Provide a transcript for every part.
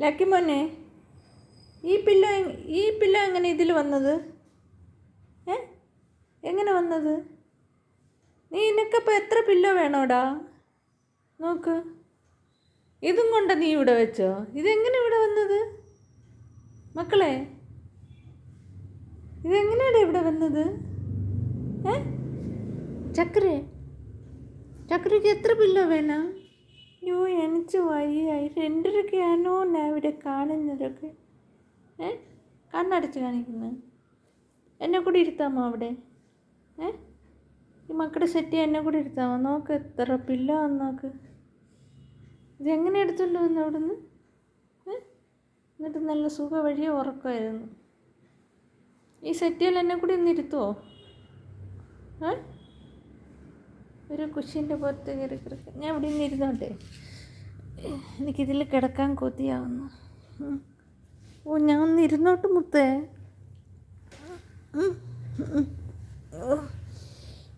Lucky മോനെ ഈ പില്ല ഈ പില്ല എങ്ങനെ ഇതിൽ വന്നത്? ഏ? എങ്ങനെ വന്നത്? നീ നിനക്കപ്പോൾ എത്ര പില്ലോ വേണോടാ? നോക്ക്. ഇതും കൊണ്ട് നീ ഇവിടെ വെച്ചോ. ഇതെങ്ങനെ ഇവിടെ വന്നത്? മക്കളെ ഇതെങ്ങനെയാണ് ഇവിടെ വന്നത്? ഏ? ചക്കരേ ചക്കരയ്ക്ക് എത്ര പില്ലോ വേണം? അയ്യോ എനിക്ക് വയ്യായി. രണ്ടരൊക്കെയാണോ ഞാൻ ഇവിടെ കാണുന്നതൊക്കെ. ഏ? കണ്ണടച്ച് കാണിക്കുന്നത് എന്നെ കൂടി ഇരുത്താമോ അവിടെ? ഏ? ഈ മക്കളുടെ സെറ്റ് എന്നെ കൂടി ഇരുത്താമോ? നോക്ക് എത്ര പില്ല നോക്ക്. ഇതെങ്ങനെ എടുത്തുകൊണ്ട് വന്നു അവിടുന്ന്? എന്നിട്ട് നല്ല സുഖ വഴിയെ ഉറക്കമായിരുന്നു ഈ സെറ്റിയിൽ എന്നെ കൂടി ഒന്ന് ഇരുത്തുമോ ഏ? ഒരു കുഷ്യന്റെ പുറത്ത് കയറി കിടക്കുക ഞാൻ ഇവിടെ നിന്ന് ഇരുന്നോട്ടെ. എനിക്കിതിൽ കിടക്കാൻ കൊതിയാവുന്നു. ഓ ഞാൻ ഒന്ന് ഇരുന്നോട്ട് മുത്തേ.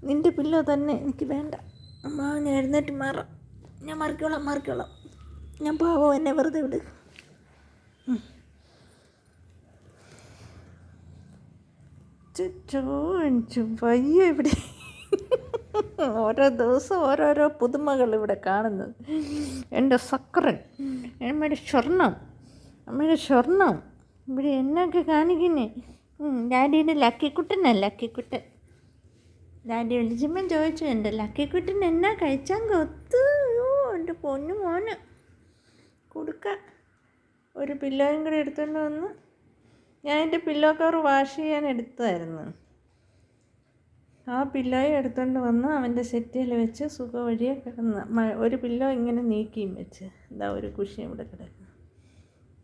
നിന്റെ പില്ലോ തന്നെ എനിക്ക് വേണ്ട. അമ്മ ഞാൻ എഴുന്നേറ്റ് മാറാം. ഞാൻ മറിക്കോളാം മറിക്കോളാം. ഞാൻ പാവം എന്നെ വെറുതെ വിട്. ചുറ്റോ പയ്യ ഇവിടെ ഓരോ ദിവസം ഓരോരോ പുതുമകൾ ഇവിടെ കാണുന്നത്. എന്റെ സക്രൻ അമ്മയുടെ സ്വർണം അമ്മയുടെ സ്വർണം. ഇവിടെ എന്നൊക്കെ കാണിക്കുന്നേ? ഡാഡിയുടെ ലക്കിക്കുട്ടനാ ലക്കിക്കുട്ടൻ. ഡാഡി വിളിച്ചപ്പം ചോദിച്ചു എന്റെ ലക്കിക്കുട്ടൻ എന്നാ കഴിച്ചാൽ കൊത്തു? എന്റെ പൊന്നു മോന്. കൊടുക്ക. ഒരു പില്ലോയും കൂടെ എടുത്തുകൊണ്ട് വന്ന് ഞാൻ എന്റെ പില്ലോ കവർ വാഷ് ചെയ്യാൻ എടുത്തതായിരുന്നു ആ പില്ലോയെ എടുത്തുകൊണ്ട് വന്ന് അവന്റെ സെറ്റിയിൽ വെച്ച് സുഖ വഴിയെ കിടന്ന് ഒരു പില്ലോ ഇങ്ങനെ നീക്കിയും വെച്ച്. എന്താ ഒരു കുഷി ഇവിടെ കിടക്കുന്നു.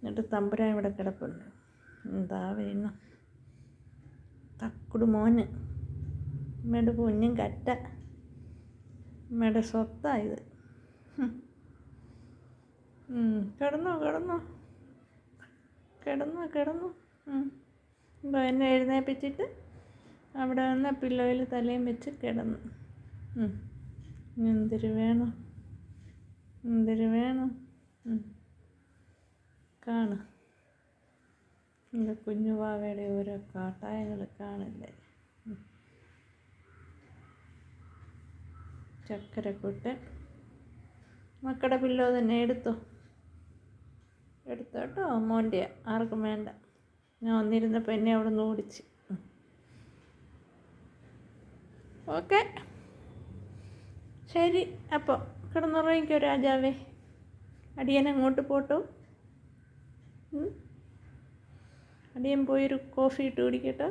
എന്നിട്ട് തമ്പുരാൻ ഇവിടെ കിടപ്പുണ്ട്. എന്താ വേണം? തക്കുടു മോന്. അമ്മയുടെ പൊന്നും കറ്റ അമ്മയുടെ സ്വത്തായത് കിടന്നോ കിടന്നോ. കിടന്നോ കിടന്നോ. അപ്പോൾ എന്നെ എഴുന്നേപ്പിച്ചിട്ട് അവിടെ നിന്ന് പില്ലോയിൽ തലയും വെച്ച് കിടന്നു. എന്തൊരു വേണം? എന്തൊരു വേണം. കാണ്. എന്റെ കുഞ്ഞുവാവയുടെ ഓരോ കാട്ടായങ്ങൾ കാണില്ലേ? ചക്കരക്കൂട്ട് മക്കളുടെ പില്ലോ തന്നെ എടുത്തോ? എടുത്തോട്ടോ മോന്റെ. ആർക്കും വേണ്ട. ഞാൻ വന്നിരുന്നപ്പോൾ എന്നെ അവിടെ നിന്ന് ഓടിച്ച്. ഓക്കെ. ശരി അപ്പോൾ കിടന്നുറങ്ങിക്കോ രാജാവേ. അടിയൻ അങ്ങോട്ട് പോട്ടു? അടിയൻ പോയൊരു കോഫി ഇട്ട് കുടിക്കട്ടോ.